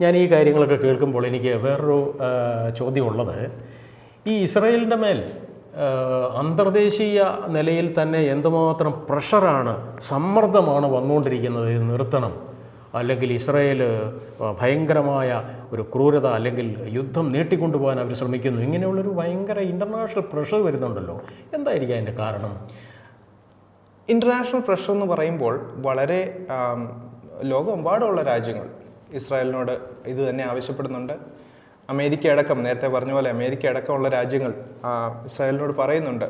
ഞാൻ ഈ കാര്യങ്ങളൊക്കെ കേൾക്കുമ്പോൾ എനിക്ക് വേറൊരു ചോദ്യം ചോദ്യമുള്ളത്. ഈ ഇസ്രയേലിന്റെ മേൽ അന്തർദേശീയ നിലയിൽ തന്നെ എന്തുമാത്രം പ്രഷറാണ് സമ്മർദ്ദമാണ് വന്നുകൊണ്ടിരിക്കുന്നത് ഇത് നിർത്തണം. അല്ലെങ്കിൽ ഇസ്രയേൽ ഭയങ്കരമായ ഒരു ക്രൂരത അല്ലെങ്കിൽ യുദ്ധം നീട്ടിക്കൊണ്ടുപോകാൻ അവർ ശ്രമിക്കുന്നു. ഇങ്ങനെയുള്ളൊരു ഭയങ്കര ഇന്റർനാഷണൽ പ്രഷർ വരുന്നുണ്ടല്ലോ. എന്തായിരിക്കും അതിന്റെ കാരണം? ഇന്റർനാഷണൽ പ്രഷർ എന്ന് പറയുമ്പോൾ വളരെ ലോകമെമ്പാടുള്ള രാജ്യങ്ങൾ ഇസ്രായേലിനോട് ഇത് തന്നെ ആവശ്യപ്പെടുന്നുണ്ട്. അമേരിക്ക അടക്കം നേരത്തെ പറഞ്ഞ പോലെ അമേരിക്ക അടക്കമുള്ള രാജ്യങ്ങൾ ഇസ്രായേലിനോട് പറയുന്നുണ്ട്.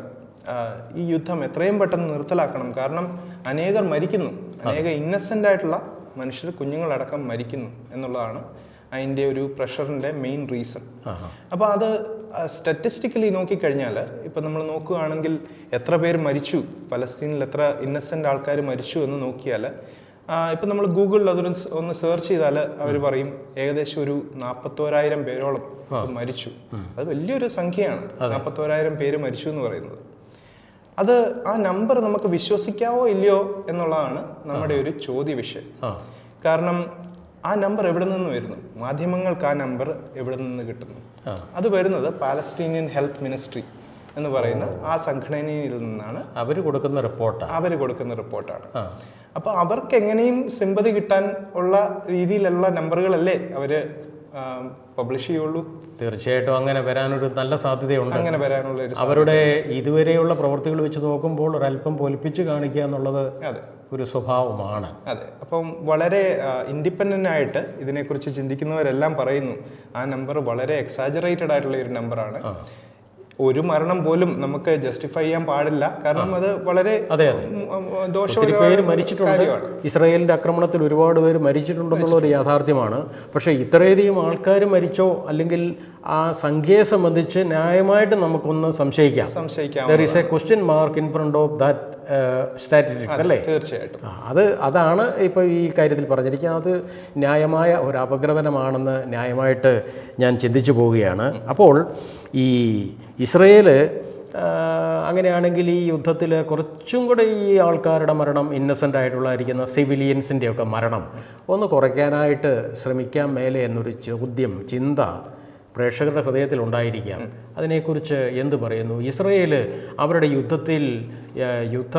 ഈ യുദ്ധം എത്രയും പെട്ടെന്ന് നിർത്തലാക്കണം. കാരണം അനേകർ മരിക്കുന്നു. അനേക ഇന്നസെന്റ് ആയിട്ടുള്ള മനുഷ്യർ കുഞ്ഞുങ്ങളടക്കം മരിക്കുന്നു എന്നുള്ളതാണ് അതിന്റെ ഒരു പ്രഷറിന്റെ മെയിൻ റീസൺ. അപ്പോൾ അത് സ്റ്റാറ്റിസ്റ്റിക്കലി നോക്കിക്കഴിഞ്ഞാൽ ഇപ്പം നമ്മൾ നോക്കുകയാണെങ്കിൽ എത്ര പേര് മരിച്ചു? പലസ്തീനിൽ എത്ര ഇന്നസെന്റ് ആൾക്കാർ മരിച്ചു എന്ന് നോക്കിയാൽ ഇപ്പം നമ്മൾ ഗൂഗിളിൽ അതൊരു ഒന്ന് സെർച്ച് ചെയ്താൽ അവർ പറയും ഏകദേശം ഒരു നാൽപ്പത്തോരായിരം പേരോളം മരിച്ചു. അത് വലിയൊരു സംഖ്യയാണ്. നാൽപ്പത്തോരായിരം പേര് മരിച്ചു എന്ന് പറയുന്നത്. അത് ആ നമ്പർ നമുക്ക് വിശ്വസിക്കാവോ ഇല്ലയോ എന്നുള്ളതാണ് നമ്മുടെ ഒരു ചോദ്യ വിഷയം കാരണം ആ നമ്പർ എവിടെ നിന്ന് വരുന്നു? മാധ്യമങ്ങൾക്ക് ആ നമ്പർ എവിടെ നിന്ന് കിട്ടുന്നു? അത് വരുന്നത് പാലസ്തീനിയൻ ഹെൽത്ത് മിനിസ്ട്രി എന്ന് പറയുന്ന ആ സംഘടനയിൽ നിന്നാണ് അവർ കൊടുക്കുന്ന റിപ്പോർട്ട് അവർ കൊടുക്കുന്ന റിപ്പോർട്ടാണ് അപ്പോൾ അവർക്ക് എങ്ങനെയും സിമ്പതി കിട്ടാൻ ഉള്ള രീതിയിലുള്ള നമ്പറുകളല്ലേ അവർ പബ്ലിഷ് ചെയ്യുള്ളൂ. തീർച്ചയായിട്ടും അങ്ങനെ വരാനൊരു നല്ല സാധ്യതയുണ്ട്. അങ്ങനെ വരാനുള്ള അവരുടെ ഇതുവരെയുള്ള പ്രവൃത്തികൾ വെച്ച് നോക്കുമ്പോൾ ഒരല്പം പൊലിപ്പിച്ച് കാണിക്കുക എന്നുള്ളത് അതെ. ഒരു സ്വഭാവമാണ്. അതെ. അപ്പം വളരെ ഇൻഡിപെൻഡന്റ് ആയിട്ട് ഇതിനെക്കുറിച്ച് ചിന്തിക്കുന്നവരെല്ലാം പറയുന്നു ആ നമ്പർ വളരെ എക്സാജറേറ്റഡ് ആയിട്ടുള്ള ഒരു നമ്പറാണ് ഒരു മരണം പോലും നമുക്ക് ജസ്റ്റിഫൈ ചെയ്യാൻ പാടില്ല. കാരണം അത് വളരെ പേര് മരിച്ചിട്ടുണ്ട്. ഇസ്രായേലിന്റെ ആക്രമണത്തിൽ ഒരുപാട് പേര് മരിച്ചിട്ടുണ്ടെന്നുള്ള ഒരു യാഥാർത്ഥ്യമാണ്. പക്ഷേ ഇത്രയധികം ആൾക്കാർ മരിച്ചോ അല്ലെങ്കിൽ ആ സംഖ്യയെ സംബന്ധിച്ച് ന്യായമായിട്ട് നമുക്കൊന്ന് സംശയിക്കാം. സംശയിക്കാം. There is a question mark in front of that statistics അല്ലേ? തീർച്ചയായിട്ടും. അത് അതാണ് ഇപ്പോൾ ഈ കാര്യത്തിൽ പറഞ്ഞിരിക്കുന്നത്. അത് ന്യായമായ ഒരു അപഗ്രഥനമാണെന്ന് ന്യായമായിട്ട് ഞാൻ ചിന്തിച്ചു പോവുകയാണ്. അപ്പോൾ ഈ ഇസ്രയേൽ അങ്ങനെയാണെങ്കിൽ ഈ യുദ്ധത്തിൽ കുറച്ചും കൂടെ ഈ ആൾക്കാരുടെ മരണം ഇന്നസെന്റ് ആയിട്ടുള്ളായിരിക്കുന്ന സിവിലിയൻസിന്റെയൊക്കെ മരണം ഒന്ന് കുറയ്ക്കാനായിട്ട് ശ്രമിക്കാൻ മേലെ എന്നൊരു ചോദ്യം ചിന്ത പ്രേക്ഷകരുടെ ഹൃദയത്തിൽ ഉണ്ടായിരിക്കാം. അതിനെക്കുറിച്ച് എന്ത് പറയുന്നു? ഇസ്രയേൽ അവരുടെ യുദ്ധത്തിൽ യുദ്ധ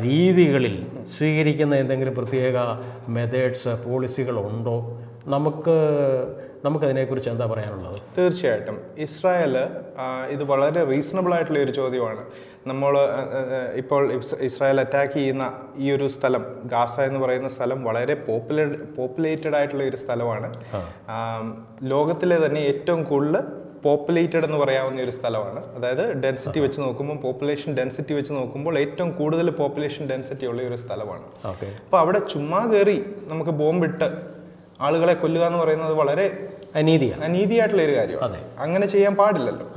രീതികളിൽ സ്വീകരിക്കുന്ന എന്തെങ്കിലും പ്രത്യേക മെത്തേഡ്സ് പോളിസികളുണ്ടോ നമുക്ക് നമുക്കതിനെക്കുറിച്ച് എന്താ പറയാനുള്ളത്? തീർച്ചയായിട്ടും. ഇസ്രായേൽ ഇത് വളരെ റീസണബിൾ ആയിട്ടുള്ള ഒരു ചോദ്യമാണ്. നമ്മൾ ഇപ്പോൾ ഇസ്രായേൽ അറ്റാക്ക് ചെയ്യുന്ന ഈ ഒരു സ്ഥലം ഗാസ എന്ന് പറയുന്ന സ്ഥലം വളരെ പോപ്പുലർ പോപ്പുലേറ്റഡ് ആയിട്ടുള്ള ഒരു സ്ഥലമാണ്. ലോകത്തിലെ തന്നെ ഏറ്റവും കൂടുതൽ പോപ്പുലേറ്റഡ് എന്ന് പറയാവുന്ന ഒരു സ്ഥലമാണ്. അതായത് ഡെൻസിറ്റി വെച്ച് നോക്കുമ്പോൾ പോപ്പുലേഷൻ ഡെൻസിറ്റി വെച്ച് നോക്കുമ്പോൾ ഏറ്റവും കൂടുതൽ പോപ്പുലേഷൻ ഡെൻസിറ്റി ഉള്ള ഒരു സ്ഥലമാണ്. അപ്പോൾ അവിടെ ചുമ്മാ കയറി നമുക്ക് ബോംബിട്ട് ആളുകളെ കൊല്ലുക എന്ന് പറയുന്നത് വളരെ അനീതിയാണ്. അനീതിയായിട്ടുള്ള ഒരു കാര്യമാണ്. അങ്ങനെ ചെയ്യാൻ പാടില്ലല്ലോ.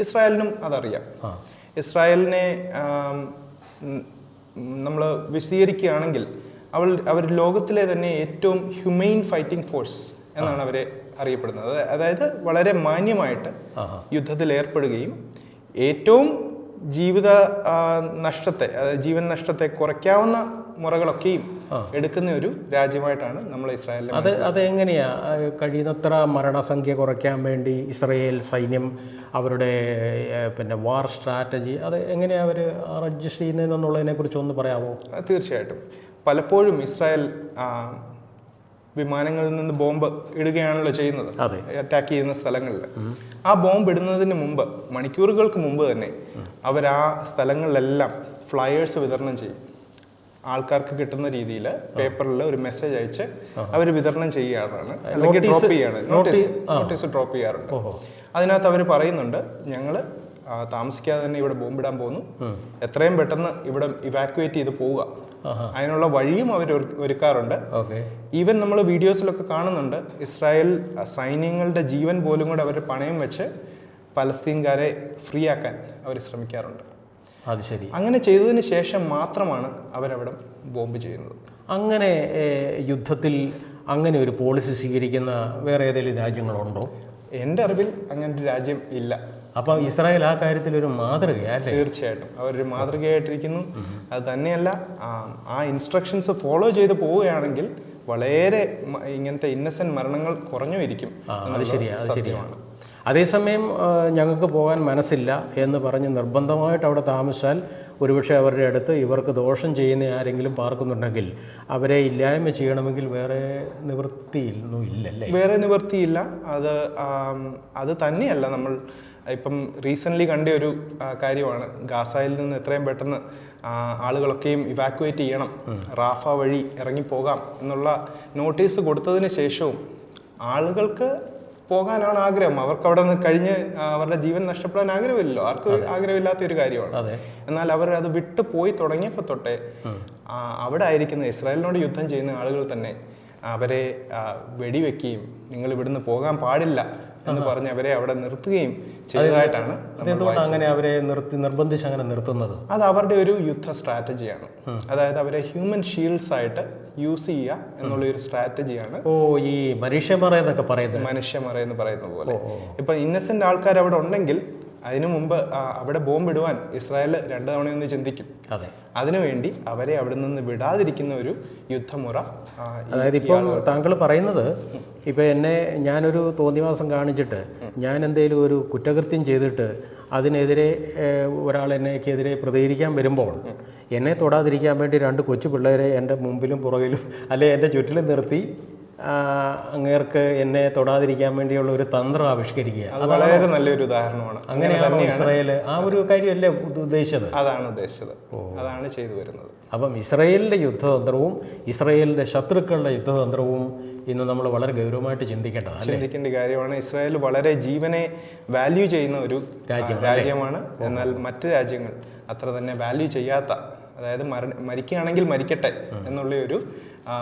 ഇസ്രായേലിനും അതറിയാം. ഇസ്രായേലിനെ നമ്മൾ വിശദീകരിക്കുകയാണെങ്കിൽ അവൾ അവർ ലോകത്തിലെ തന്നെ ഏറ്റവും ഹ്യൂമെയിൻ ഫൈറ്റിംഗ് ഫോഴ്സ് എന്നാണ് അവരെ അറിയപ്പെടുന്നത്. അതായത് വളരെ മാന്യമായിട്ട് യുദ്ധത്തിൽ ഏർപ്പെടുകയും ഏറ്റവും ജീവിത നഷ്ടത്തെ അതായത് ജീവൻ നഷ്ടത്തെ കുറയ്ക്കാവുന്ന മുറകളൊക്കെയും എടുക്കുന്ന ഒരു രാജ്യമായിട്ടാണ് നമ്മൾ ഇസ്രായേലിനെ അത് അത് എങ്ങനെയാ? കഴിയുന്നത്ര മരണസംഖ്യ കുറയ്ക്കാൻ വേണ്ടി ഇസ്രയേൽ സൈന്യം അവരുടെ പിന്നെ വാർ സ്ട്രാറ്റജി അത് എങ്ങനെയാണ് അവർ അഡ്ജസ്റ്റ് ചെയ്യുന്നതെന്നുള്ളതിനെ കുറിച്ച് ഒന്ന് പറയാമോ തീർച്ചയായിട്ടും. പലപ്പോഴും ഇസ്രായേൽ വിമാനങ്ങളിൽ നിന്ന് ബോംബ് ഇടുകയാണല്ലോ ചെയ്യുന്നത്. അറ്റാക്ക് ചെയ്യുന്ന സ്ഥലങ്ങളിൽ. ആ ബോംബ് ഇടുന്നതിന് മുമ്പ് മണിക്കൂറുകൾക്ക് മുമ്പ് തന്നെ അവർ ആ സ്ഥലങ്ങളിലെല്ലാം ഫ്ലയേഴ്സ് വിതരണം ചെയ്യും. ആൾക്കാർക്ക് കിട്ടുന്ന രീതിയിൽ പേപ്പറിൽ ഒരു മെസ്സേജ് അയച്ച് അവർ വിതരണം ചെയ്യാറാണ് അല്ലെങ്കിൽ ഡ്രോപ്പ് ചെയ്യാണ് നോട്ടീസ് നോട്ടീസ് ഡ്രോപ്പ് ചെയ്യാറുണ്ട്. അതിനകത്ത് അവർ പറയുന്നുണ്ട് ഞങ്ങൾ താമസിക്കാതെ തന്നെ ഇവിടെ ബോംബിടാൻ പോകുന്നു. എത്രയും പെട്ടെന്ന് ഇവിടെ ഇവാക്യുവേറ്റ് ചെയ്ത് പോവുക. അതിനുള്ള വഴിയും അവർ ഒരുക്കാറുണ്ട്. ഈവൻ നമ്മൾ വീഡിയോസിലൊക്കെ കാണുന്നുണ്ട് ഇസ്രായേൽ സൈന്യങ്ങളുടെ ജീവൻ പോലും കൂടെ അവർ പണയം വെച്ച് പലസ്തീൻകാരെ ഫ്രീ ആക്കാൻ അവർ ശ്രമിക്കാറുണ്ട്. അത് ശരി. അങ്ങനെ ചെയ്തതിന് ശേഷം മാത്രമാണ് അവരവിടെ ബോംബ് ചെയ്യുന്നത്. അങ്ങനെ യുദ്ധത്തിൽ അങ്ങനെ ഒരു പോളിസി സ്വീകരിക്കുന്ന വേറെ ഏതെങ്കിലും രാജ്യങ്ങളുണ്ടോ? എന്റെ അറിവിൽ അങ്ങനെ ഒരു രാജ്യം ഇല്ല. അപ്പം ഇസ്രായേൽ ആ കാര്യത്തിൽ ഒരു മാതൃകയല്ലേ തീർച്ചയായിട്ടും. അവരൊരു മാതൃകയായിട്ടിരിക്കുന്നു. അത് തന്നെയല്ല ആ- ഇൻസ്ട്രക്ഷൻസ് ഫോളോ ചെയ്ത് പോവുകയാണെങ്കിൽ വളരെ ഇങ്ങനത്തെ ഇന്നസെന്റ് മരണങ്ങൾ കുറഞ്ഞു ഇരിക്കും അത് ശരിയാണ് അത് ശരിയാണ് അതേസമയം ഞങ്ങൾക്ക് പോകാൻ മനസ്സില്ല എന്ന് പറഞ്ഞ് നിർബന്ധമായിട്ട് അവിടെ താമസിച്ചാൽ ഒരുപക്ഷെ അവരുടെ അടുത്ത് ഇവർക്ക് ദോഷം ചെയ്യുന്ന ആരെങ്കിലും പാർക്കുന്നുണ്ടെങ്കിൽ അവരെ ഇല്ലായ്മ ചെയ്യണമെങ്കിൽ വേറെ നിവൃത്തിയൊന്നും ഇല്ലല്ലേ? വേറെ നിവൃത്തിയില്ല. അത് അത് തന്നെയല്ല നമ്മൾ ഇപ്പം റീസെന്റ്ലി കണ്ട ഒരു കാര്യമാണ്. ഗാസയിൽ നിന്ന് എത്രയും പെട്ടെന്ന് ആളുകളൊക്കെയും ഇവാക്വേറ്റ് ചെയ്യണം. റാഫ വഴി ഇറങ്ങിപ്പോകാം എന്നുള്ള നോട്ടീസ് കൊടുത്തതിന് ശേഷവും ആളുകൾക്ക് പോകാനാണ് ആഗ്രഹം. അവർക്ക് അവിടെ നിന്ന് കഴിഞ്ഞ് അവരുടെ ജീവൻ നഷ്ടപ്പെടാൻ ആഗ്രഹമില്ലല്ലോ. ആർക്കും ആഗ്രഹമില്ലാത്ത ഒരു കാര്യമാണ്. എന്നാൽ അവർ അത് വിട്ടു പോയി തുടങ്ങിയപ്പോൾ തൊട്ടേ അവിടെ ആയിരിക്കുന്ന ഇസ്രായേലിനോട് യുദ്ധം ചെയ്യുന്ന ആളുകൾ തന്നെ അവരെ വെടിവെക്കുകയും നിങ്ങൾ ഇവിടുന്ന് പോകാൻ പാടില്ല. എന്ന് പറഞ്ഞ് അവരെ അവിടെ നിർത്തുകയും ചെയ്തതായിട്ടാണ് അങ്ങനെ അവരെ നിർത്തി നിർബന്ധിച്ച് അങ്ങനെ നിർത്തുന്നത്? അത് അവരുടെ ഒരു യുദ്ധ സ്ട്രാറ്റജിയാണ്. അതായത് അവരെ ഹ്യൂമൻ ഷീൽഡ്സ് ആയിട്ട് യൂസ് ചെയ്യുക എന്നുള്ള ഒരു സ്ട്രാറ്റജിയാണ് ഓ ഈ മനുഷ്യമറ എന്നൊക്കെ പറയുന്നത്. മനുഷ്യമറ എന്ന് പറയുന്ന പോലെ. ഇപ്പൊ ഇന്നസെന്റ് ആൾക്കാർ അവിടെ ഉണ്ടെങ്കിൽ അതിനു മുമ്പ് അവിടെ ബോംബ് ഇടുവാൻ ഇസ്രായേൽ രണ്ടു തവണയൊന്ന് ചിന്തിക്കും. അതെ. അതിനുവേണ്ടി അവരെ അവിടെ നിന്ന് വിടാതിരിക്കുന്ന ഒരു യുദ്ധമുറ അതായത് ഇപ്പോൾ താങ്കൾ പറയുന്നത് ഇപ്പൊ എന്നെ ഞാനൊരു തോന്നിവാസം കാണിച്ചിട്ട് ഞാൻ എന്തെങ്കിലും ഒരു കുറ്റകൃത്യം ചെയ്തിട്ട് അതിനെതിരെ ഒരാൾ എന്നെക്കെതിരെ പ്രതികരിക്കാൻ വരുമ്പോൾ എന്നെ തൊടാതിരിക്കാൻ വേണ്ടി രണ്ട് കൊച്ചു പിള്ളേരെ എന്റെ മുമ്പിലും പുറകിലും അല്ലെ എന്റെ ചുറ്റിലും നിർത്തി അങ്ങേർക്ക് എന്നെ തൊടാതിരിക്കാൻ വേണ്ടിയുള്ള ഒരു തന്ത്രം ആവിഷ്കരിക്കുക. അത് വളരെ നല്ലൊരു ഉദാഹരണമാണ്. അങ്ങനെയാണ് ഇസ്രായേൽ ആ ഒരു കാര്യമല്ലേ ഉദ്ദേശിച്ചത്? അതാണ് ഉദ്ദേശിച്ചത്. അതാണ് ചെയ്തു വരുന്നത്. അപ്പം ഇസ്രയേലിന്റെ യുദ്ധതന്ത്രവും ഇസ്രയേലിന്റെ ശത്രുക്കളുടെ യുദ്ധതന്ത്രവും ഇന്ന് നമ്മൾ വളരെ ഗൗരവമായിട്ട് ചിന്തിക്കേണ്ട ചിന്തിക്കേണ്ട കാര്യമാണ്. ഇസ്രായേൽ വളരെ ജീവനെ വാല്യൂ ചെയ്യുന്ന ഒരു രാജ്യം രാജ്യമാണ്. എന്നാൽ മറ്റ് രാജ്യങ്ങൾ അത്ര തന്നെ വാല്യൂ ചെയ്യാത്ത അതായത് മര മരിക്കുകയാണെങ്കിൽ മരിക്കട്ടെ എന്നുള്ള ഒരു ആ,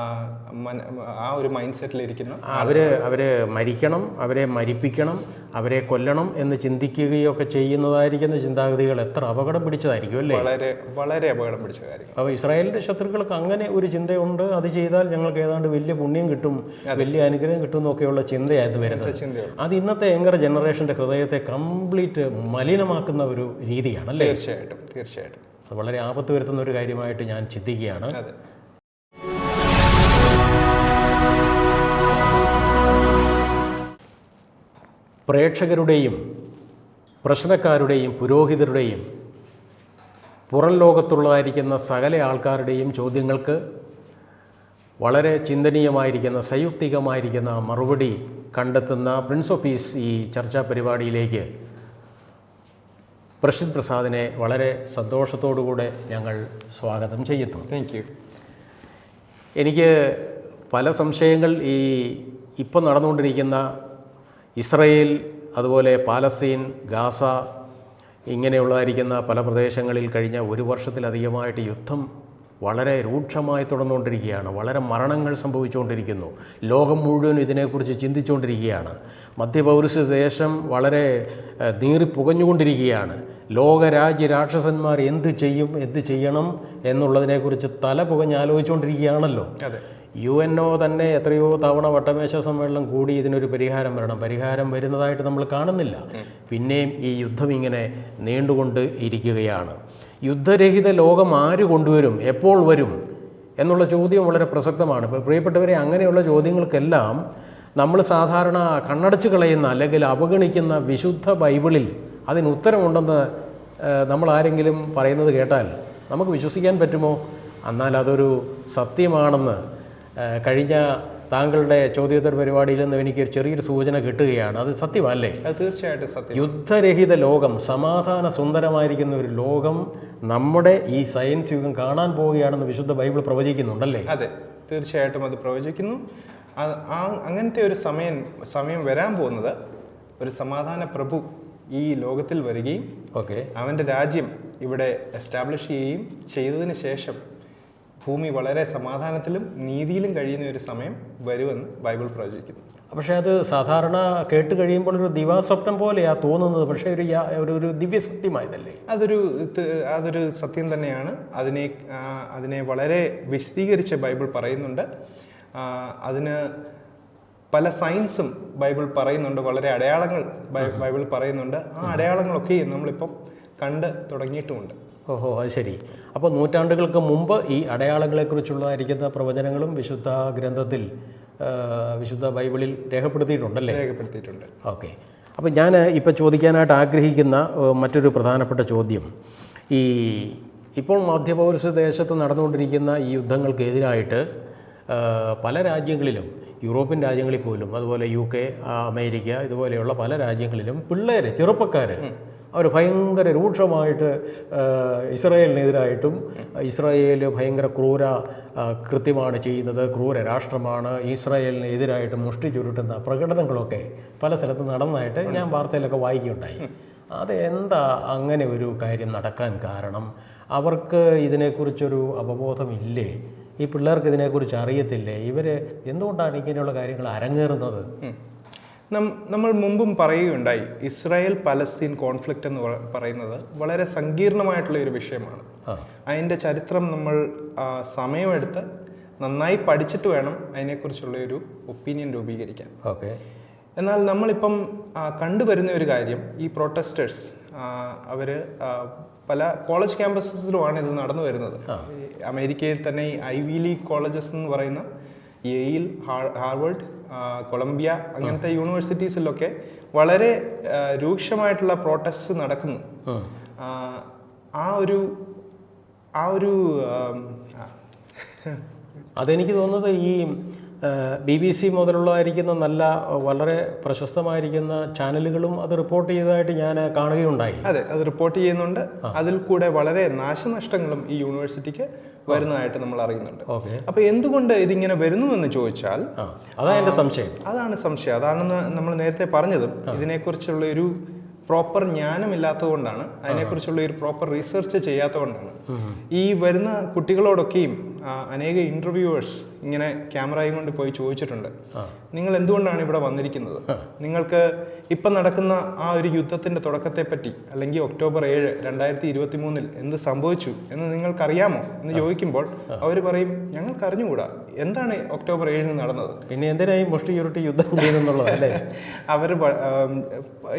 ഒരു മൈൻഡ് സെറ്റിലിരിക്കുന്ന അവർ അവർ മരിക്കണം അവരെ മരിപ്പിക്കണം അവരെ കൊല്ലണം എന്ന് ചിന്തിക്കുകയൊക്കെ ചെയ്യുന്നതായിരിക്കുന്ന ചിന്താഗതികൾ എത്ര അപകടം പിടിച്ചതായിരിക്കും അല്ലേ? വളരെ വളരെ അപകടം പിടിച്ച കാര്യം അപ്പോൾ ഇസ്രായേലിന്റെ ശത്രുക്കൾക്ക് അങ്ങനെ ഒരു ചിന്തയുണ്ട്. അത് ചെയ്താൽ ഞങ്ങൾക്ക് ഏതാണ്ട് വലിയ പുണ്യം കിട്ടും വലിയ അനുഗ്രഹം കിട്ടും എന്നൊക്കെയുള്ള ചിന്തയായിരുന്നു വരുന്നത്. അത് ഇന്നത്തെ യങ്കർ ജനറേഷന്റെ ഹൃദയത്തെ കംപ്ലീറ്റ് മലിനമാക്കുന്ന ഒരു രീതിയാണ് അല്ലേ തീർച്ചയായിട്ടും തീർച്ചയായിട്ടും. അത് വളരെ ആപത്ത് വരുത്തുന്ന ഒരു കാര്യമായിട്ട് ഞാൻ ചിന്തിക്കുകയാണ്. പ്രേക്ഷകരുടെയും പ്രശ്നക്കാരുടെയും പുരോഹിതരുടെയും പുറം ലോകത്തുള്ളതായിരിക്കുന്ന സകല ആൾക്കാരുടെയും ചോദ്യങ്ങൾക്ക് വളരെ ചിന്തനീയമായിരിക്കുന്ന സയുക്തികമായിരിക്കുന്ന മറുപടി കണ്ടെത്തുന്ന പ്രിൻസ് ഓഫ് പീസ് ഈ ചർച്ചാ പരിപാടിയിലേക്ക് പ്രസിദ് പ്രസാദിനെ വളരെ സന്തോഷത്തോടുകൂടെ ഞങ്ങൾ സ്വാഗതം ചെയ്യുന്നു. താങ്ക് യു എനിക്ക് പല സംശയങ്ങൾ ഈ ഇപ്പം നടന്നുകൊണ്ടിരിക്കുന്ന ഇസ്രയേൽ അതുപോലെ പാലസ്തീൻ ഗാസ ഇങ്ങനെയുള്ളതായിരിക്കുന്ന പല പ്രദേശങ്ങളിൽ കഴിഞ്ഞ ഒരു വർഷത്തിലധികമായിട്ട് യുദ്ധം വളരെ രൂക്ഷമായി തുടർന്നുകൊണ്ടിരിക്കുകയാണ്. വളരെ മരണങ്ങൾ സംഭവിച്ചുകൊണ്ടിരിക്കുന്നു. ലോകം മുഴുവൻ ഇതിനെക്കുറിച്ച് ചിന്തിച്ചുകൊണ്ടിരിക്കുകയാണ്. മധ്യപൗരസ്യ ദേശം വളരെ നീറി നീറിപ്പുകഞ്ഞുകൊണ്ടിരിക്കുകയാണ്. ലോകരാജ്യ രാക്ഷസന്മാർ എന്ത് ചെയ്യും എന്ത് ചെയ്യണം എന്നുള്ളതിനെക്കുറിച്ച് തല പുകഞ്ഞ് ആലോചിച്ചുകൊണ്ടിരിക്കുകയാണല്ലോ. യു എൻ ഒ തന്നെ എത്രയോ തവണ വട്ടമേശ സമ്മേളനം കൂടി ഇതിനൊരു പരിഹാരം വരണം. പരിഹാരം വരുന്നതായിട്ട് നമ്മൾ കാണുന്നില്ല. പിന്നെയും ഈ യുദ്ധം ഇങ്ങനെ നീണ്ടുകൊണ്ട് ഇരിക്കുകയാണ്. യുദ്ധരഹിത ലോകം ആര് കൊണ്ടുവരും എപ്പോൾ വരും എന്നുള്ള ചോദ്യം വളരെ പ്രസക്തമാണ്. ഇപ്പോൾ പ്രിയപ്പെട്ടവരെ അങ്ങനെയുള്ള ചോദ്യങ്ങൾക്കെല്ലാം നമ്മൾ സാധാരണ കണ്ണടച്ച് കളയുന്ന അല്ലെങ്കിൽ അവഗണിക്കുന്ന വിശുദ്ധ ബൈബിളിൽ അതിന് ഉത്തരമുണ്ടെന്ന് നമ്മൾ ആരെങ്കിലും പറയുന്നത് കേട്ടാൽ നമുക്ക് വിശ്വസിക്കാൻ പറ്റുമോ? എന്നാൽ അതൊരു സത്യമാണെന്ന് കഴിഞ്ഞ താങ്കളുടെ ചോദ്യോത്തര പരിപാടിയിൽ നിന്ന് എനിക്ക് ചെറിയൊരു സൂചന കിട്ടുകയാണ്. അത് സത്യമല്ലേ? അത് തീർച്ചയായിട്ടും സത്യം. യുദ്ധരഹിത ലോകം സമാധാന സുന്ദരമായിരിക്കുന്ന ഒരു ലോകം നമ്മുടെ ഈ സയൻസ് യുഗം കാണാൻ പോവുകയാണെന്ന് വിശുദ്ധ ബൈബിൾ പ്രവചിക്കുന്നുണ്ടല്ലേ? അതെ തീർച്ചയായിട്ടും അത് പ്രവചിക്കുന്നു. അങ്ങനത്തെ ഒരു സമയം സമയം വരാൻ പോകുന്നത് ഒരു സമാധാന പ്രഭു ഈ ലോകത്തിൽ വരികയും ഓക്കെ അവന്റെ രാജ്യം ഇവിടെ എസ്റ്റാബ്ലിഷ് ചെയ്യുകയും ചെയ്തതിന് ശേഷം ഭൂമി വളരെ സമാധാനത്തിലും നീതിയിലും കഴിയുന്ന ഒരു സമയം വരുമെന്ന് ബൈബിൾ പ്രവചിക്കുന്നു. പക്ഷേ അത് സാധാരണ കേട്ട് കഴിയുമ്പോൾ ഒരു ദിവാസ്വപ്നം പോലെയാ തോന്നുന്നത്. പക്ഷേ ഒരു ഒരു ഒരു ദിവ്യസത്യമായതല്ലേ? അതൊരു അതൊരു സത്യം തന്നെയാണ്. അതിനെ അതിനെ വളരെ വിശദീകരിച്ച് ബൈബിൾ പറയുന്നുണ്ട്. അതിന് പല സയൻസും ബൈബിൾ പറയുന്നുണ്ട് വളരെ അടയാളങ്ങൾ ബൈബിൾ പറയുന്നുണ്ട്. ആ അടയാളങ്ങളൊക്കെ നമ്മളിപ്പം കണ്ട് തുടങ്ങിയിട്ടുമുണ്ട്. ഓഹോ അത് ശരി. അപ്പോൾ നൂറ്റാണ്ടുകൾക്ക് മുമ്പ് ഈ അടയാളങ്ങളെക്കുറിച്ചുള്ളതായിരിക്കുന്ന പ്രവചനങ്ങളും വിശുദ്ധ ഗ്രന്ഥത്തിൽ വിശുദ്ധ ബൈബിളിൽ രേഖപ്പെടുത്തിയിട്ടുണ്ടല്ലേ? രേഖപ്പെടുത്തിയിട്ടുണ്ട്. ഓക്കെ. അപ്പോൾ ഞാൻ ഇപ്പോൾ ചോദിക്കാനായിട്ട് ആഗ്രഹിക്കുന്ന മറ്റൊരു പ്രധാനപ്പെട്ട ചോദ്യം. ഈ ഇപ്പോൾ മധ്യപൗരസ്യ ദേശത്ത് നടന്നുകൊണ്ടിരിക്കുന്ന ഈ യുദ്ധങ്ങൾക്കെതിരായിട്ട് പല രാജ്യങ്ങളിലും യൂറോപ്യൻ രാജ്യങ്ങളിൽ പോലും അതുപോലെ യു കെ അമേരിക്ക ഇതുപോലെയുള്ള പല രാജ്യങ്ങളിലും പിള്ളേർ ചെറുപ്പക്കാർ അവർ ഭയങ്കര രൂക്ഷമായിട്ട് ഇസ്രായേലിനെതിരായിട്ടും ഇസ്രായേൽ ഭയങ്കര ക്രൂര കൃത്യമാണ് ചെയ്യുന്നത് ക്രൂര രാഷ്ട്രമാണ് ഇസ്രായേലിന് എതിരായിട്ട് മുഷ്ടി ചുരുട്ടുന്ന പ്രകടനങ്ങളൊക്കെ പല സ്ഥലത്തും നടന്നതായിട്ട് ഞാൻ വാർത്തയിലൊക്കെ വായിക്കുകയുണ്ടായി. അത് എന്താ അങ്ങനെ ഒരു കാര്യം നടക്കാൻ കാരണം? അവർക്ക് ഇതിനെക്കുറിച്ചൊരു അവബോധമില്ലേ? ഈ പിള്ളേർക്ക് ഇതിനെക്കുറിച്ച് അറിയത്തില്ലേ? ഇവർ എന്തുകൊണ്ടാണ് ഇങ്ങനെയുള്ള കാര്യങ്ങൾ അരങ്ങേറുന്നത്? നമ്മൾ മുമ്പും പറയുകയുണ്ടായി ഇസ്രായേൽ പലസ്തീൻ കോൺഫ്ലിക്റ്റ് എന്ന് പറയുന്നത് വളരെ സങ്കീർണമായിട്ടുള്ള ഒരു വിഷയമാണ്. അതിന്റെ ചരിത്രം നമ്മൾ സമയമെടുത്ത് നന്നായി പഠിച്ചിട്ട് വേണം അതിനെക്കുറിച്ചുള്ള ഒരു ഒപ്പീനിയൻ രൂപീകരിക്കാൻ. ഓക്കെ. എന്നാൽ നമ്മളിപ്പം കണ്ടുവരുന്ന ഒരു കാര്യം ഈ പ്രൊട്ടസ്റ്റേഴ്സ് അവർ പല കോളേജ് ക്യാമ്പസസിലുമാണ് ഇത് നടന്നു വരുന്നത്. അമേരിക്കയിൽ തന്നെ ഈ ഐ വി ലീഗ് കോളേജസ് എന്ന് പറയുന്ന യെയിൽ ഹാർവർഡ് ആ, കൊളംബിയ അങ്ങനത്തെ യൂണിവേഴ്സിറ്റീസിലൊക്കെ വളരെ രൂക്ഷമായിട്ടുള്ള പ്രോട്ടസ്റ്റ് നടക്കുന്നു. ആ, ഒരു ആ ഒരു അതെനിക്ക് തോന്നുന്നത് ഈ ബി ബി സി മുതലുള്ളതായിരിക്കുന്ന നല്ല വളരെ പ്രശസ്തമായിരിക്കുന്ന ചാനലുകളും അത് റിപ്പോർട്ട് ചെയ്തതായിട്ട് ഞാൻ കാണുകയുണ്ടായി. അതെ അത് റിപ്പോർട്ട് ചെയ്യുന്നുണ്ട്. അതിൽ കൂടെ വളരെ നാശനഷ്ടങ്ങളും ഈ യൂണിവേഴ്സിറ്റിക്ക് വരുന്നതായിട്ട് നമ്മൾ അറിയുന്നുണ്ട്. ഓക്കെ. അപ്പൊ എന്തുകൊണ്ട് ഇതിങ്ങനെ വരുന്നു എന്ന് ചോദിച്ചാൽ അതാണ് എന്റെ സംശയം. അതാണ് സംശയം. അതാണെന്ന് നമ്മൾ നേരത്തെ പറഞ്ഞതും ഇതിനെക്കുറിച്ചുള്ള ഒരു പ്രോപ്പർ ജ്ഞാനമില്ലാത്തതുകൊണ്ടാണ് അതിനെക്കുറിച്ചുള്ള ഒരു പ്രോപ്പർ റിസർച്ച് ചെയ്യാത്തതുകൊണ്ടാണ്. ഈ വരുന്ന കുട്ടികളോടൊക്കെയും അനേക ഇന്റർവ്യൂവേഴ്സ് ഇങ്ങനെ ക്യാമറയും കൊണ്ട് പോയി ചോദിച്ചിട്ടുണ്ട്. നിങ്ങൾ എന്തുകൊണ്ടാണ് ഇവിടെ വന്നിരിക്കുന്നത്? നിങ്ങൾക്ക് ഇപ്പം നടക്കുന്ന ആ ഒരു യുദ്ധത്തിന്റെ തുടക്കത്തെപ്പറ്റി അല്ലെങ്കിൽ ഒക്ടോബർ ഏഴ് രണ്ടായിരത്തി ഇരുപത്തി മൂന്നിൽ എന്ത് സംഭവിച്ചു എന്ന് നിങ്ങൾക്കറിയാമോ എന്ന് ചോദിക്കുമ്പോൾ അവർ പറയും ഞങ്ങൾക്ക് അറിഞ്ഞുകൂടാ എന്താണ് ഒക്ടോബർ ഏഴിന് നടന്നത്? പിന്നെ എന്തിനായി മുഷ്ടി യുദ്ധം ചെയ്യുന്നുള്ളത് അല്ലേ? അവർ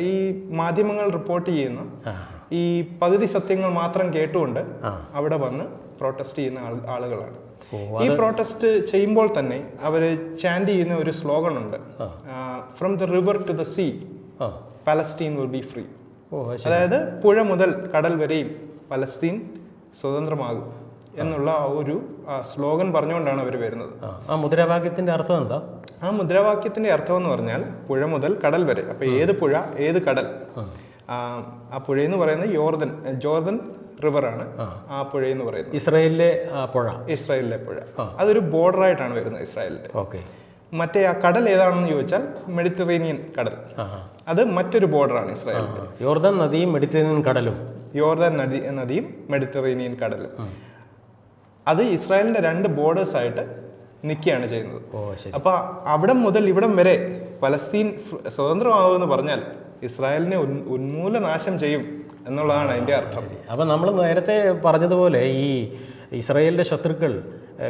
ഈ മാധ്യമങ്ങൾ റിപ്പോർട്ട് ചെയ്യുന്ന ഈ പകുതി സത്യങ്ങൾ മാത്രം കേട്ടുകൊണ്ട് അവിടെ വന്ന് പ്രൊട്ടസ്റ്റ് ചെയ്യുന്ന ആളുകളാണ്. ഈ പ്രൊട്ടസ്റ്റ് ചെയ്യുമ്പോൾ തന്നെ അവർ ചാൻഡ് ചെയ്യുന്ന ഒരു സ്ലോഗൻ ഉണ്ട്. From the river to the sea Palestine will be free. അതായത് പുഴ മുതൽ കടൽ വരെയും പലസ്തീൻ സ്വതന്ത്രമാകും എന്നുള്ള ആ ഒരു സ്ലോഗൻ പറഞ്ഞുകൊണ്ടാണ് അവർ വരുന്നത്. ആ മുദ്രാവാക്യത്തിന്റെ അർത്ഥം എന്താ? ആ മുദ്രാവാക്യത്തിന്റെ അർത്ഥം എന്ന് പറഞ്ഞാൽ പുഴ മുതൽ കടൽ വരെ. അപ്പൊ ഏത് പുഴ ഏത് കടൽ? ആ, ആ പുഴ എന്ന് പറയുന്നത് യോർദൻ ജോർദൻ റിവർ ആണ് ആ പുഴ എന്ന് പറയുന്നത്. ഇസ്രായേലിലെ പുഴ. ഇസ്രായേലിലെ പുഴ. അതൊരു ബോർഡർ ആയിട്ടാണ് വരുന്നത് ഇസ്രായേലിന്റെ ഓക്കെ. മറ്റേ ആ കടൽ ഏതാണെന്ന് ചോദിച്ചാൽ മെഡിറ്ററേനിയൻ കടൽ. അത് മറ്റൊരു ബോർഡറാണ് ഇസ്രായേലിന്റെ യോർദൻ നദിയും മെഡിറ്ററേനിയൻ കടലും. യോർദൻ നദി നദിയും മെഡിറ്ററേനിയൻ കടലും. അത് ഇസ്രായേലിന്റെ രണ്ട് ബോർഡേഴ്സ് ആയിട്ട് നിൽക്കുകയാണ് ചെയ്യുന്നത്. അപ്പോൾ അവിടെ മുതൽ ഇവിടം വരെ പലസ്തീൻ സ്വതന്ത്രമാകുമെന്ന് പറഞ്ഞാൽ ഇസ്രായേലിനെ ഉന്മൂലനാശം ചെയ്യും. എന്നുള്ളതാണ് അതിന്റെ അർത്ഥം. അപ്പം നമ്മൾ നേരത്തെ പറഞ്ഞതുപോലെ ഈ ഇസ്രയേലിന്റെ ശത്രുക്കൾ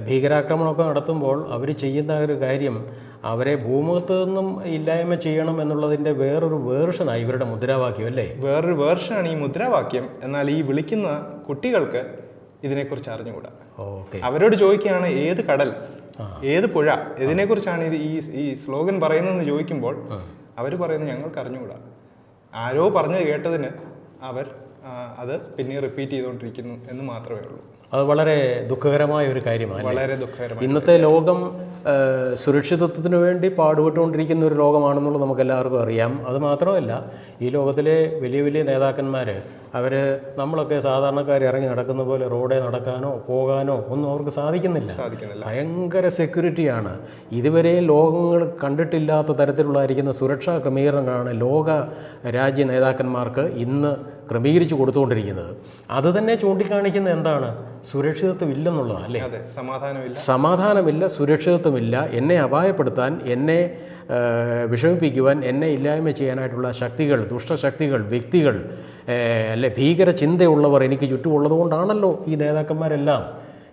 ഭീകരാക്രമണമൊക്കെ നടത്തുമ്പോൾ അവർ ചെയ്യുന്ന ഒരു കാര്യം അവരെ ഭൂമുഖത്ത് നിന്നും ഇല്ലായ്മ ചെയ്യണം എന്നുള്ളതിന്റെ വേറൊരു വേർഷനാണ് ഇവരുടെ മുദ്രാവാക്യം അല്ലേ? വേറൊരു വേർഷനാണ് ഈ മുദ്രാവാക്യം. എന്നാൽ ഈ വിളിക്കുന്ന കുട്ടികൾക്ക് ഇതിനെക്കുറിച്ച് അറിഞ്ഞുകൂടാ. ഓക്കെ. അവരോട് ചോദിക്കുകയാണ് ഏത് കടൽ? ഏത് പുഴ? ഇതിനെക്കുറിച്ചാണ് ഇത് ഈ ഈ സ്ലോഗൻ പറയുന്നതെന്ന് ചോദിക്കുമ്പോൾ അവർ പറയുന്നത് ഞങ്ങൾക്ക് അറിഞ്ഞുകൂടാ. ആരോ പറഞ്ഞു കേട്ടതിന് അവർ അത് പിന്നെ റിപ്പീറ്റ് ചെയ്തുകൊണ്ടിരിക്കുന്നു എന്ന് മാത്രമേ ഉള്ളൂ. അത് വളരെ ദുഃഖകരമായ ഒരു കാര്യമാണ് വളരെ ദുഃഖകരമാണ് ഇന്നത്തെ ലോകം സുരക്ഷിതത്വത്തിന് വേണ്ടി പാടുപെട്ടുകൊണ്ടിരിക്കുന്ന ഒരു ലോകമാണെന്നുള്ളത് നമുക്ക് എല്ലാവർക്കും അറിയാം. അത് മാത്രമല്ല ഈ ലോകത്തിലെ വലിയ വലിയ നേതാക്കന്മാർ അവർ നമ്മളൊക്കെ സാധാരണക്കാർ ഇറങ്ങി നടക്കുന്ന പോലെ റോഡേ നടക്കാനോ പോകാനോ ഒന്നും അവർക്ക് സാധിക്കുന്നില്ല. ഭയങ്കര സെക്യൂരിറ്റിയാണ്. ഇതുവരെ ലോകങ്ങൾ കണ്ടിട്ടില്ലാത്ത തരത്തിലുള്ളതായിരിക്കുന്ന സുരക്ഷാ ക്രമീകരണങ്ങളാണ് ലോക രാജ്യ നേതാക്കന്മാർക്ക് ഇന്ന് ക്രമീകരിച്ചു കൊടുത്തുകൊണ്ടിരിക്കുന്നത്. അത് തന്നെ ചൂണ്ടിക്കാണിക്കുന്ന എന്താണ്? സുരക്ഷിതത്വം ഇല്ലെന്നുള്ളതാണ് അല്ലേ സമാധാനമില്ല. സമാധാനമില്ല സുരക്ഷിതത്വമില്ല. എന്നെ അപായപ്പെടുത്താൻ എന്നെ വിഷമിപ്പിക്കുവാൻ എന്നെ ഇല്ലായ്മ ചെയ്യാനായിട്ടുള്ള ശക്തികൾ ദുഷ്ടശക്തികൾ വ്യക്തികൾ അല്ലെ ഭീകര ചിന്തയുള്ളവർ എനിക്ക് ചുറ്റുമുള്ളത് കൊണ്ടാണല്ലോ ഈ നേതാക്കന്മാരെല്ലാം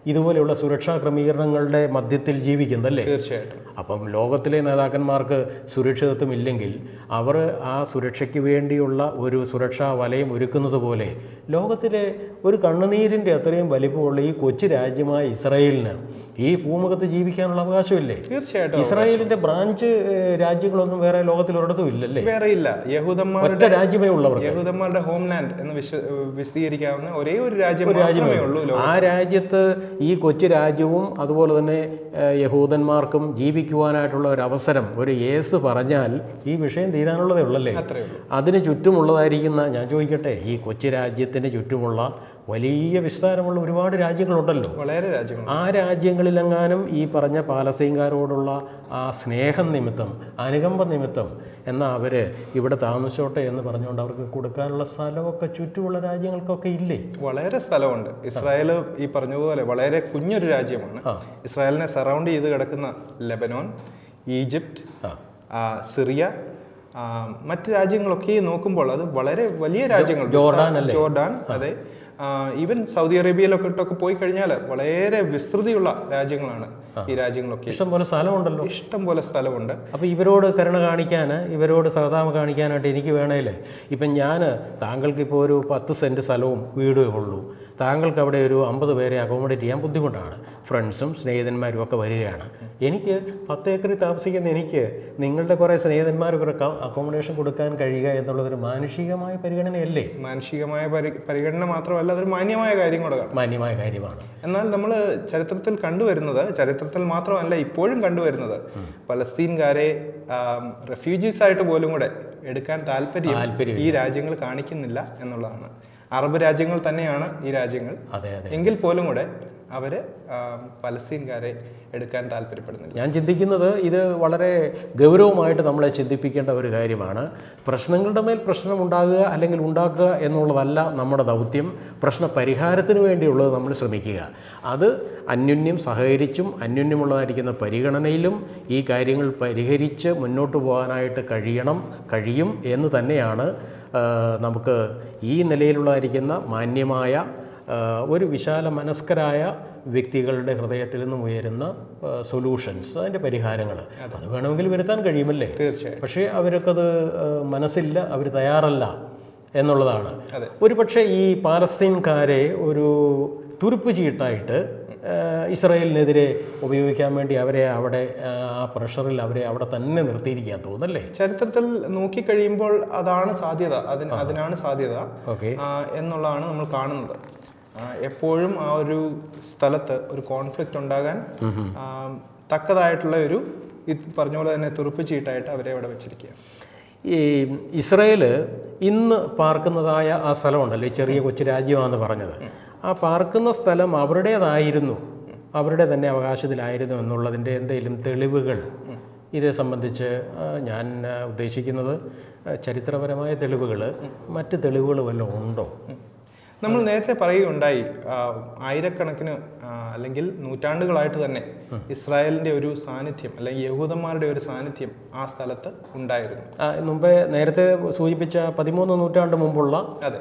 ഇതുപോലെയുള്ള സുരക്ഷാ ക്രമീകരണങ്ങളുടെ മധ്യത്തിൽ ജീവിക്കുന്നത് അല്ലേ തീർച്ചയായിട്ടും. അപ്പം ലോകത്തിലെ നേതാക്കന്മാർക്ക് സുരക്ഷിതത്വം ഇല്ലെങ്കിൽ അവർ ആ സുരക്ഷയ്ക്ക് വേണ്ടിയുള്ള ഒരു സുരക്ഷാ വലയം ഒരുക്കുന്നത് പോലെ ലോകത്തിലെ ഒരു കണ്ണുനീരിന്റെ അത്രയും വലിപ്പമുള്ള ഈ കൊച്ചു രാജ്യമായ ഇസ്രായേലിന് ഈ ഭൂമുഖത്ത് ജീവിക്കാനുള്ള അവകാശമില്ലേ? തീർച്ചയായിട്ടും ഇസ്രായേലിന്റെ ബ്രാഞ്ച് രാജ്യങ്ങളൊന്നും വേറെ ലോകത്തിൽ ഒരിടത്തും ഇല്ലല്ലേ വേറെ ഇല്ല. യഹൂദന്മാരുടെ രാജ്യമേ ഉള്ളവർ യഹൂദന്മാരുടെ ഹോംലാൻഡ് എന്ന് വിശ്വ വിശദീകരിക്കാവുന്ന ഒരേ ഒരു രാജ്യം രാജ്യമേ ഉള്ളൂ ആ രാജ്യത്ത് ഈ കൊച്ചു രാജ്യവും അതുപോലെ തന്നെ യഹൂദന്മാർക്കും യഹൂദന്മാർക്കും ജീവിക്കുവാനായിട്ടുള്ള ഒരു അവസരം ഒരു യേസ് പറഞ്ഞാൽ ഈ വിഷയം തീരാനുള്ളതേ ഉള്ളല്ലേ? അതിന് ചുറ്റുമുള്ളതായിരിക്കുന്ന ഞാൻ ചോദിക്കട്ടെ ഈ കൊച്ചു രാജ്യത്തിന് ചുറ്റുമുള്ള വലിയ വിസ്താരമുള്ള ഒരുപാട് രാജ്യങ്ങളുണ്ടല്ലോ. വളരെ രാജ്യങ്ങൾ. ആ രാജ്യങ്ങളിലെങ്ങാനും ഈ പറഞ്ഞ പാലസ്തീൻകാരോടുള്ള ആ സ്നേഹം നിമിത്തം അനുകമ്പ നിമിത്തം എന്നാൽ അവർ ഇവിടെ താമസിച്ചോട്ടെ എന്ന് പറഞ്ഞുകൊണ്ട് അവർക്ക് കൊടുക്കാനുള്ള സ്ഥലമൊക്കെ ചുറ്റുമുള്ള രാജ്യങ്ങൾക്കൊക്കെ ഇല്ലേ? വളരെ സ്ഥലമുണ്ട്. ഇസ്രായേൽ ഈ പറഞ്ഞതുപോലെ വളരെ കുഞ്ഞൊരു രാജ്യമാണ്. ഇസ്രായേലിനെ സറൗണ്ട് ചെയ്ത് കിടക്കുന്ന ലെബനോൻ ഈജിപ്റ്റ് സിറിയ മറ്റ് രാജ്യങ്ങളൊക്കെ നോക്കുമ്പോൾ അത് വളരെ വലിയ രാജ്യങ്ങൾ. ജോർഡാൻ അല്ലേ? ജോർഡാൻ അതെ. ഈവൻ സൗദി അറേബ്യയിലൊക്കെ ഇട്ടൊക്കെ പോയി കഴിഞ്ഞാൽ വളരെ വിസ്തൃതിയുള്ള രാജ്യങ്ങളാണ് ഈ രാജ്യങ്ങളൊക്കെ. ഇഷ്ടംപോലെ സ്ഥലമുണ്ടല്ലോ. ഇഷ്ടം പോലെ സ്ഥലമുണ്ട്. അപ്പോൾ ഇവരോട് കരുണ കാണിക്കാൻ ഇവരോട് സഹതാമ കാണിക്കാനായിട്ട് എനിക്ക് വേണേലേ. ഇപ്പം ഞാൻ താങ്കൾക്ക് താങ്കൾക്കിപ്പോൾ ഒരു പത്ത് സെന്റ് സ്ഥലവും വീടുമേ ഉള്ളൂ. താങ്കൾക്ക് അവിടെ ഒരു അമ്പത് പേരെ അക്കോമഡേറ്റ് ചെയ്യാൻ ബുദ്ധിമുട്ടാണ്. ഫ്രണ്ട്സും സ്നേഹിതന്മാരും ഒക്കെ വരികയാണ്. എനിക്ക് പത്ത് ഏക്കറിൽ താമസിക്കുന്ന എനിക്ക് നിങ്ങളുടെ കുറേ സ്നേഹിതന്മാർക്ക് അക്കോമഡേഷൻ കൊടുക്കാൻ കഴിയുക എന്നുള്ളതൊരു മാനുഷികമായ പരിഗണനയല്ലേ? മാനുഷികമായ പരി പരിഗണന മാത്രമല്ല അതൊരു മാന്യമായ കാര്യം കൂടെ മാന്യമായ കാര്യമാണ്. എന്നാൽ നമ്മൾ ചരിത്രത്തിൽ കണ്ടുവരുന്നത് ചരിത്രത്തിൽ മാത്രമല്ല ഇപ്പോഴും കണ്ടുവരുന്നത് പലസ്തീൻകാരെ റെഫ്യൂജീസ് ആയിട്ട് പോലും കൂടെ എടുക്കാൻ താല്പര്യം താല്പര്യം ഈ രാജ്യങ്ങൾ കാണിക്കുന്നില്ല എന്നുള്ളതാണ്. അറബ് രാജ്യങ്ങൾ തന്നെയാണ് ഈ രാജ്യങ്ങൾ. അതെ അതെ. എങ്കിൽ പോലും കൂടെ അവർ പലസ്തീൻകാരെ എടുക്കാൻ താല്പര്യപ്പെടുന്നില്ല. ഞാൻ ചിന്തിക്കുന്നത് ഇത് വളരെ ഗൗരവമായിട്ട് നമ്മളെ ചിന്തിപ്പിക്കേണ്ട ഒരു കാര്യമാണ്. പ്രശ്നങ്ങളുടെ മേൽ പ്രശ്നം ഉണ്ടാകുക അല്ലെങ്കിൽ ഉണ്ടാക്കുക എന്നുള്ളതല്ല നമ്മുടെ ദൗത്യം. പ്രശ്ന പരിഹാരത്തിന് വേണ്ടിയുള്ളത് നമ്മൾ ശ്രമിക്കുക. അത് അന്യോന്യം സഹകരിച്ചും അന്യോന്യമുള്ളതായിരിക്കുന്ന പരിഗണനയിലും ഈ കാര്യങ്ങൾ പരിഹരിച്ച് മുന്നോട്ട് പോകാനായിട്ട് കഴിയണം കഴിയും എന്ന് തന്നെയാണ് നമുക്ക് ഈ നിലയിലുള്ളതായിരിക്കുന്ന മാന്യമായ ഒരു വിശാല മനസ്കരായ വ്യക്തികളുടെ ഹൃദയത്തിൽ നിന്നും ഉയരുന്ന സൊല്യൂഷൻസ് അതിന്റെ പരിഹാരങ്ങൾ. അത്. വേണമെങ്കിൽ വരുത്താൻ കഴിയുമല്ലേ? തീർച്ചയായും. പക്ഷേ അവർക്കത് മനസ്സില്ല അവർ തയ്യാറല്ല എന്നുള്ളതാണ്. ഒരു പക്ഷേ ഈ പാലസ്തീൻകാരെ ഒരു തുരുപ്പ് ചീട്ടായിട്ട് ഇസ്രായേലിനെതിരെ ഉപയോഗിക്കാൻ വേണ്ടി അവരെ അവിടെ ആ, പ്രഷറിൽ അവരെ അവിടെ തന്നെ നിർത്തിയിരിക്കാൻ തോന്നല്ലേ ചരിത്രത്തിൽ നോക്കിക്കഴിയുമ്പോൾ അതാണ് സാധ്യത. അതിന് അതിനാണ് സാധ്യത. ഓക്കെ. എന്നുള്ളതാണ് നമ്മൾ കാണുന്നത്. എപ്പോഴും ആ ഒരു സ്ഥലത്ത് ഒരു കോൺഫ്ലിക്റ്റ് ഉണ്ടാകാൻ തക്കതായിട്ടുള്ള ഒരു പറഞ്ഞ പോലെ തന്നെ തുറുപ്പുചീട്ടായിട്ട് അവരെ അവിടെ വെച്ചിരിക്കുക ഈ ഇസ്രയേൽ ഇന്ന് പാർക്കുന്നതായ ആ സ്ഥലമുണ്ടല്ലോ ചെറിയ കൊച്ചു രാജ്യമാണെന്ന് പറഞ്ഞത്. ആ പാർക്കുന്ന സ്ഥലം അവരുടേതായിരുന്നു. അവരുടെ തന്നെ അവകാശത്തിലായിരുന്നു എന്നുള്ളതിന്റെ എന്തെങ്കിലും തെളിവുകൾ. ഇതേ സംബന്ധിച്ച് ഞാൻ ഉദ്ദേശിക്കുന്നത് ചരിത്രപരമായ തെളിവുകൾ. മറ്റ് തെളിവുകൾ വല്ലതും ഉണ്ടോ? നമ്മൾ നേരത്തെ പറയുകയുണ്ടായി ആയിരക്കണക്കിന് അല്ലെങ്കിൽ നൂറ്റാണ്ടുകളായിട്ട് തന്നെ ഇസ്രായേലിന്റെ ഒരു സാന്നിധ്യം അല്ലെങ്കിൽ യഹൂദന്മാരുടെ ഒരു സാന്നിധ്യം ആ സ്ഥലത്ത് ഉണ്ടായിരുന്നു. മുമ്പേ നേരത്തെ സൂചിപ്പിച്ച പതിമൂന്ന് നൂറ്റാണ്ട് മുമ്പുള്ള അതെ.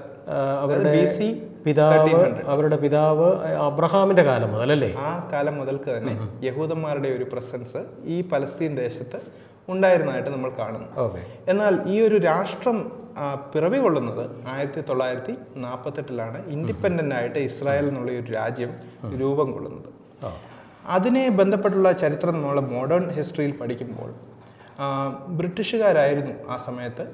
അവരുടെ ബി സി പിതാവ് അവരുടെ പിതാവ് അബ്രഹാമിന്റെ കാലം മുതൽ അല്ലേ? ആ കാലം മുതൽക്ക് തന്നെ യഹൂദന്മാരുടെ ഒരു പ്രസൻസ് ഈ പലസ്തീൻ ദേശത്ത് ഉണ്ടായിരുന്നതായിട്ട് നമ്മൾ കാണുന്നു. എന്നാൽ ഈ ഒരു രാഷ്ട്രം പിറവി കൊള്ളുന്നത് ആയിരത്തി തൊള്ളായിരത്തി നാൽപ്പത്തെട്ടിലാണ് ഇൻഡിപെൻഡന്റ് ആയിട്ട് ഇസ്രായേൽ എന്നുള്ള ഒരു രാജ്യം രൂപം കൊള്ളുന്നത്. അതിനെ ബന്ധപ്പെട്ടുള്ള ചരിത്രം നമ്മൾ മോഡേൺ ഹിസ്റ്ററിയിൽ പഠിക്കുമ്പോൾ ബ്രിട്ടീഷുകാരായിരുന്നു ആ സമയത്ത്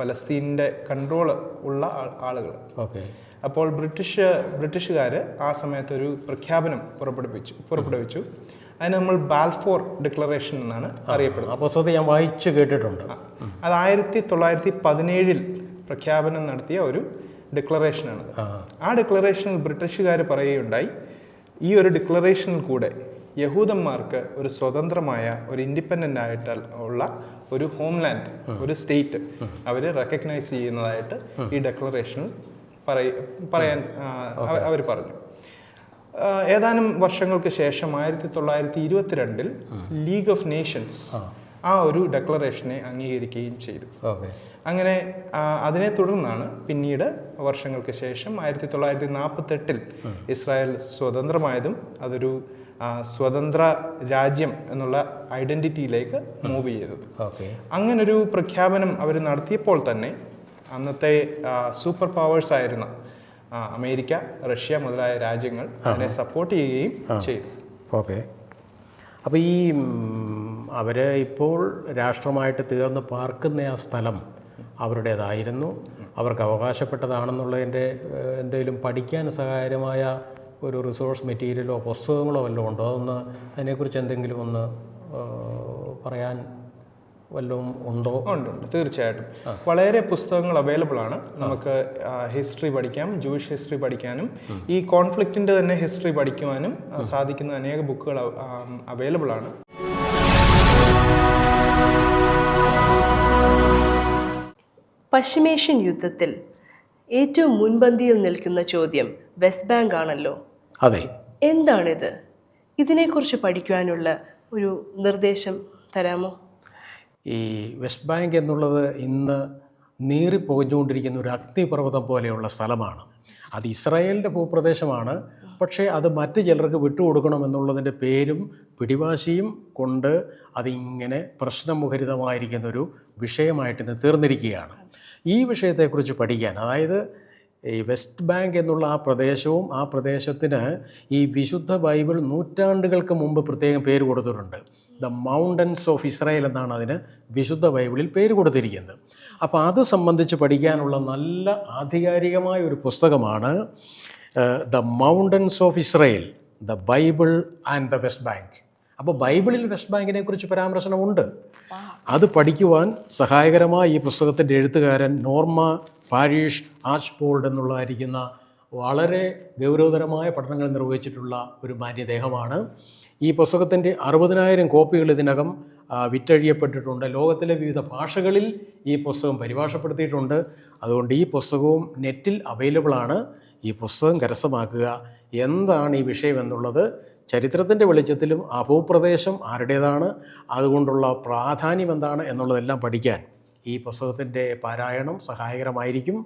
പലസ്തീനിന്റെ കൺട്രോൾ ഉള്ള ആളുകൾ. ഓക്കെ. അപ്പോൾ ബ്രിട്ടീഷ് ബ്രിട്ടീഷുകാർ ആ സമയത്ത് ഒരു പ്രഖ്യാപനം പുറപ്പെടുവിച്ചു പുറപ്പെടുവിച്ചു. അതിന് നമ്മൾ ബാൽഫോർ ഡിക്ലറേഷൻ എന്നാണ് അറിയപ്പെടുന്നത്. പുസ്തകത്തെ ഞാൻ വായിച്ചു കേട്ടിട്ടുണ്ട്. അത് ആയിരത്തി തൊള്ളായിരത്തി പതിനേഴിൽ പ്രഖ്യാപനം നടത്തിയ ഒരു ഡിക്ലറേഷനാണത്. ആ. ആ ഡിക്ലറേഷനിൽ ബ്രിട്ടീഷുകാർ പറയുകയുണ്ടായി ഈ ഒരു ഡിക്ലറേഷനിൽ കൂടെ യഹൂദന്മാർക്ക് ഒരു സ്വതന്ത്രമായ ഒരു ഇൻഡിപെൻഡന്റ് ആയിട്ട് ഉള്ള ഒരു ഹോംലാൻഡ് ഒരു സ്റ്റേറ്റ് അവർ റെക്കഗ്നൈസ് ചെയ്യുന്നതായിട്ട് ഈ ഡിക്ലറേഷനിൽ പറയാൻ അവർ പറഞ്ഞു. ഏതാനും വർഷങ്ങൾക്ക് ശേഷം ആയിരത്തി തൊള്ളായിരത്തി ഇരുപത്തിരണ്ടിൽ ലീഗ് ഓഫ് നേഷൻസ് ആ. ഒരു ഡെക്ലറേഷനെ അംഗീകരിക്കുകയും ചെയ്തു. അങ്ങനെ അതിനെ തുടർന്നാണ് പിന്നീട് വർഷങ്ങൾക്ക് ശേഷം ആയിരത്തി തൊള്ളായിരത്തി നാൽപ്പത്തെട്ടിൽ ഇസ്രായേൽ സ്വതന്ത്രമായതും അതൊരു സ്വതന്ത്ര രാജ്യം എന്നുള്ള ഐഡന്റിറ്റിയിലേക്ക് മൂവ് ചെയ്തത്. അങ്ങനൊരു പ്രഖ്യാപനം അവർ നടത്തിയപ്പോൾ തന്നെ അന്നത്തെ സൂപ്പർ പവേഴ്സ് ആയിരുന്ന അമേരിക്ക റഷ്യ മുതലായ രാജ്യങ്ങൾ അതിനെ സപ്പോർട്ട് ചെയ്യുകയും ചെയ്തു. ഓക്കെ. അപ്പോൾ ഈ അവർ ഇപ്പോൾ രാഷ്ട്രമായിട്ട് തീർന്ന് പാർക്കുന്ന ആ സ്ഥലം അവരുടേതായിരുന്നു. അവർക്ക് അവകാശപ്പെട്ടതാണെന്നുള്ളതിന്റെ എന്തെങ്കിലും പഠിക്കാൻ സഹായകരമായ ഒരു റിസോഴ്സ് മെറ്റീരിയലോ പുസ്തകങ്ങളോ വല്ലതും ഉണ്ടോ? അതൊന്ന് അതിനെക്കുറിച്ച് എന്തെങ്കിലും ഒന്ന് പറയാൻ വല്ലതും ഉണ്ടോ? ഉണ്ട് ഉണ്ട്. തീർച്ചയായിട്ടും. വളരെ പുസ്തകങ്ങൾ അവൈലബിൾ ആണ്. നമുക്ക് ഹിസ്റ്ററി പഠിക്കാം ജൂയിഷ് ഹിസ്റ്ററി പഠിക്കാനും ഈ കോൺഫ്ലിക്റ്റിന്റെ തന്നെ ഹിസ്റ്ററി പഠിക്കുവാനും സാധിക്കുന്ന അനേക ബുക്കുകൾ അവൈലബിൾ ആണ്. പശ്ചിമേഷ്യൻ യുദ്ധത്തിൽ ഏറ്റവും മുൻപന്തിയിൽ നിൽക്കുന്ന ചോദ്യം വെസ്റ്റ് ബാങ്ക് ആണല്ലോ. അതെ. എന്താണിത്? ഇതിനെക്കുറിച്ച് പഠിക്കുവാനുള്ള ഒരു നിർദ്ദേശം തരാമോ? ഈ വെസ്റ്റ് ബാങ്ക് എന്നുള്ളത് ഇന്ന് നീറിപ്പോഞ്ഞുകൊണ്ടിരിക്കുന്ന ഒരു അഗ്നിപർവതം പോലെയുള്ള സ്ഥലമാണ്. അത് ഇസ്രായേലിന്റെ ഭൂപ്രദേശമാണ്. പക്ഷേ അത് മറ്റ് ചിലർക്ക് വിട്ടുകൊടുക്കണമെന്നുള്ളതിന്റെ പേരും പിടിവാശിയും കൊണ്ട് അതിങ്ങനെ പ്രശ്നമുഖരിതമായിരിക്കുന്നൊരു വിഷയമായിട്ട് ഇന്ന് തീർന്നിരിക്കുകയാണ്. ഈ വിഷയത്തെക്കുറിച്ച് പഠിക്കാൻ അതായത് ഈ വെസ്റ്റ് ബാങ്ക് എന്നുള്ള ആ പ്രദേശവും ആ പ്രദേശത്തിന് ഈ വിശുദ്ധ ബൈബിൾ നൂറ്റാണ്ടുകൾക്ക് മുമ്പ് പ്രത്യേകം പേര് കൊടുത്തിട്ടുണ്ട്. ദ മൗണ്ടൻസ് ഓഫ് ഇസ്രായേൽ എന്നാണ് അതിന് വിശുദ്ധ ബൈബിളിൽ പേര് കൊടുത്തിരിക്കുന്നത്. അപ്പോൾ അത് സംബന്ധിച്ച് പഠിക്കാനുള്ള നല്ല ആധികാരികമായ ഒരു പുസ്തകമാണ് the mountains of Israel the Bible and the West Bank. അപ്പോൾ ബൈബിളിൽ വെസ്റ്റ് ബാങ്കിനെ കുറിച്ച് പരാമർശനമുണ്ട്. അത് പഠിക്കുവാൻ സഹായകരമായ ഈ പുസ്തകത്തിന്റെ എഴുത്തുകാരൻ നോർമ പാരീഷ് ആഷ്പോൾഡ് എന്നുള്ളതായിരിക്കുന്ന വളരെ ഗൗരവതരമായ പഠനങ്ങൾ നിർവഹിച്ചിട്ടുള്ള ഒരു മാന്യദേഹമാണ് ഈ പുസ്തകത്തിന്റെ അറുപതിനായിരം കോപ്പികൾ ഇതിനകം വിറ്റഴിയപ്പെട്ടിട്ടുണ്ട്. ലോകത്തിലെ വിവിധ ഭാഷകളിൽ ഈ പുസ്തകം പരിഭാഷപ്പെടുത്തിയിട്ടുണ്ട്. അതുകൊണ്ട് ഈ പുസ്തകവും നെറ്റിൽ അവൈലബിൾ ആണ്. ഈ പുസ്തകം കരസ്ഥമാക്കുക എന്താണ് ഈ വിഷയം എന്നുള്ളത് ചരിത്രത്തിന്റെ വെളിച്ചത്തിലും ആ ഭൂപ്രദേശം ആരുടേതാണ് അതുകൊണ്ടുള്ള പ്രാധാന്യം എന്താണ് എന്നുള്ളതെല്ലാം പഠിക്കാൻ ഈ പുസ്തകത്തിന്റെ പാരായണം സഹായകരമായിരിക്കും.